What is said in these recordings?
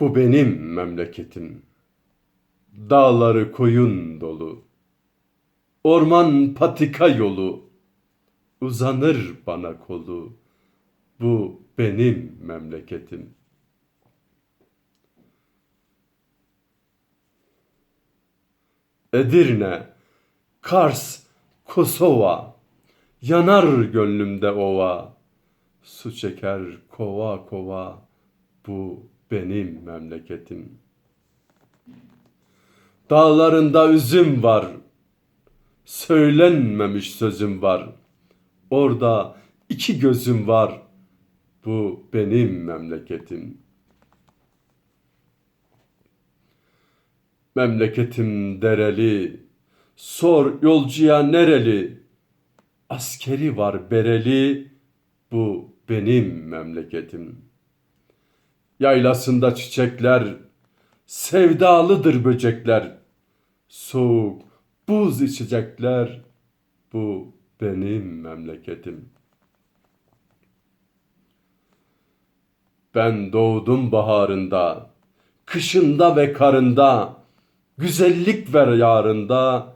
Bu benim memleketim. Dağları koyun dolu. Orman patika yolu. Uzanır bana kolu. Bu benim memleketim. Edirne, Kars, Kosova, yanar gönlümde ova. Su çeker kova kova, bu benim memleketim. Dağlarında üzüm var, söylenmemiş sözüm var. Orada iki gözüm var, bu benim memleketim. Memleketim dereli, sor yolcuya nereli? Askeri var bereli, bu benim memleketim. Yaylasında çiçekler, sevdalıdır böcekler. Soğuk, buz içecekler, bu benim memleketim. Ben doğdum baharında, kışında ve karında, güzellik var yarında,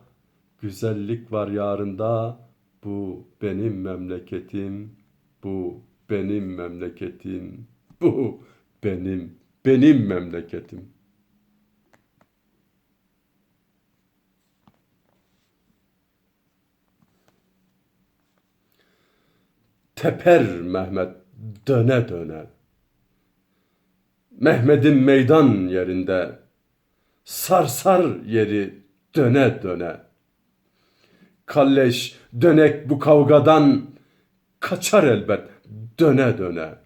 güzellik var yarında, bu benim memleketim, bu benim memleketim, bu benim, benim memleketim. Teper Mehmet döne döne. Mehmet'in meydan yerinde sarsar yeri döne döne. Kalleş dönek bu kavgadan kaçar elbet döne döne.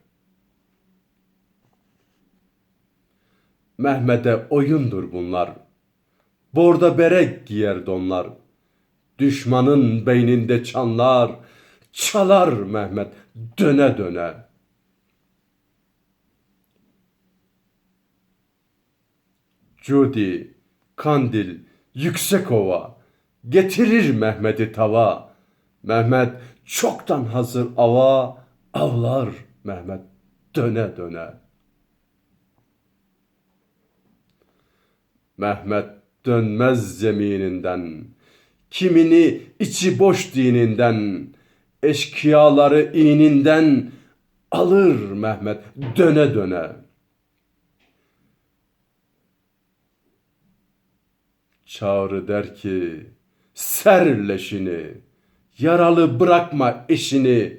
Mehmet'e oyundur bunlar. Borda berek giyer donlar. Düşmanın beyninde çanlar, çalar Mehmet döne döne. Cudi, Kandil, Yüksekova getirir Mehmet'i tava. Mehmet çoktan hazır ava avlar Mehmet döne döne. Mehmet dönmez zemininden, kimini içi boş dininden, eşkıyaları ininden alır Mehmet döne döne. Çağrı der ki, ser leşini, yaralı bırakma eşini,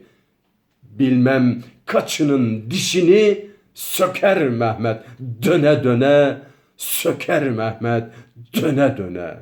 bilmem kaçının dişini söker Mehmet döne döne, سکر محمد دونه دونه.